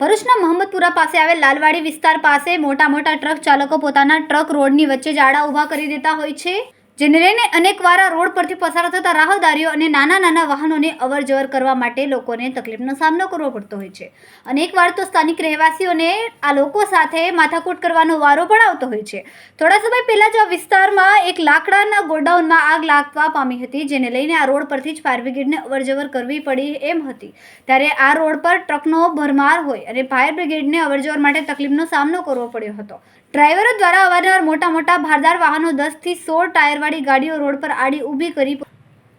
ભરૂચના મહમ્મદપુરા પાસે આવેલ લાલવાડી વિસ્તાર પાસે મોટા મોટા ટ્રક ચાલકો પોતાના ટ્રક રોડની વચ્ચે જાડા ઊભા કરી દેતા હોય છે. જેને લઈને અનેકવાર આ રોડ પરથી પસાર થતા રાહદારીઓ અને નાના નાના વાહનોને અવર જવર કરવા માટે લોકોને તકલીફનો સામનો કરવો પડતો હોય છે. અનેકવાર તો સ્થાનિક રહેવાસીઓને આ લોકો સાથે માથાકૂટ કરવાનો વારો પણ આવતો હોય છે. થોડા સમય પહેલા જ આ વિસ્તારમાં એક લાકડાના ગોડાઉનમાં આગ લાગવા પામી હતી, જેને લઈને આ રોડ પરથી જ ફાયર બ્રિગેડને અવરજવર કરવી પડી એમ હતી. ત્યારે આ રોડ પર ટ્રકનો ભરમાર હોય અને ફાયર બ્રિગેડને અવરજવર માટે તકલીફનો સામનો કરવો પડ્યો હતો. ડ્રાઈવરો દ્વારા અવારનવાર મોટા મોટા ભારદાર વાહનો દસથી સોળ ટાયરવાળી ગાડીઓ રોડ પર આડી ઊભી કરી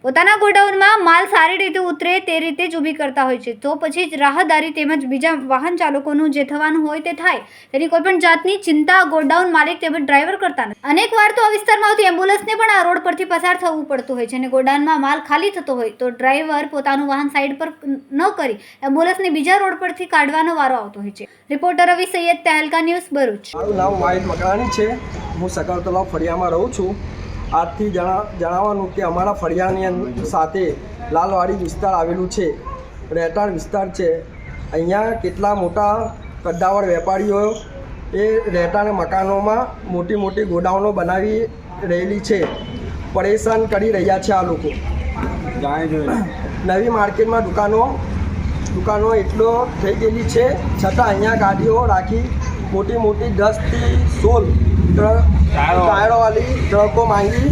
પોતાના ગોડાઉનમાં માલ સારી રીતે ઉતરે તે રીતે જ ઊભી કરતા હોય છે. તો પછી રાહદારી તેમજ બીજા વાહન ચાલકોનું જે થવાનું હોય તે થાય. તેની કોઈ પણ જાતની ચિંતા ગોડાઉન માલિક તેમજ ડ્રાઈવર કરતા નથી. અનેક વાર તો આ વિસ્તારમાં આવતી એમ્બ્યુલન્સને પણ આ રોડ પરથી પસાર થવું પડતું હોય છે અને ગોડાઉનમાં માલ ખાલી થતો હોય તો ડ્રાઈવર પોતાનું વાહન સાઈડ પર ન કરી એમ્બ્યુલન્સને બીજા રોડ પરથી કાઢવાનો વારો આવતો હોય છે. Reporter Ravi Saiyed Tehelka news Bharuch. મારું નામ માહિત મકરાણી છે. હું સકાળ તલાવ ફળિયામાં રહું છું. આજથી જણા જણાવવાનું કે અમારા ફળિયાની સાથે લાલવાડી વિસ્તાર આવેલું છે. રહેઠાણ વિસ્તાર છે. અહીંયા કેટલા મોટા કદ્દાવર વેપારીઓ એ રહેઠાણ મકાનોમાં મોટી મોટી ગોડાઉનો બનાવી રહેલી છે. પરેશાન કરી રહ્યા છે આ લોકો. નવી માર્કેટમાં દુકાનો દુકાનો એટલો થઈ ગયેલી છે. છતાં અહીંયા ગાડીઓ રાખી મોટી મોટી દસથી સોળ ટાયરોવાળી ટ્રકો માંગી.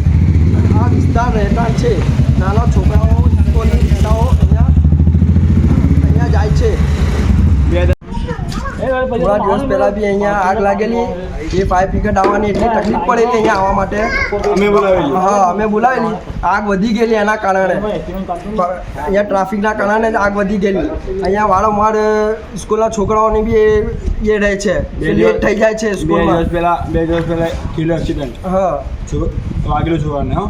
આ વિસ્તાર રહેઠાણ છે નાના છોકરાઓની રિક્ષાઓ અહીંયા અહીંયા જાય છે થોડા દિવસ પહેલાં બી અહીંયા આગ લાગેલી એ ફાયર બ્રિગેડ આવવાની એટલી તકલીફ પડેલી અહીંયા આવવા માટે. અમે બોલાવેલી. હા અમે બોલાવેલી. આગ વધી ગયેલી એના કારણે. અહીંયા ટ્રાફિકના કારણે જ આગ વધી ગયેલી. અહીંયા વારંવાર સ્કૂલના છોકરાઓની બી એ રહે છે. લેટ થઈ જાય છે બે દિવસ પહેલા બે દિવસ પહેલા થયેલું એક્સિડન્ટ હા. વાગેલું જોવાને હો?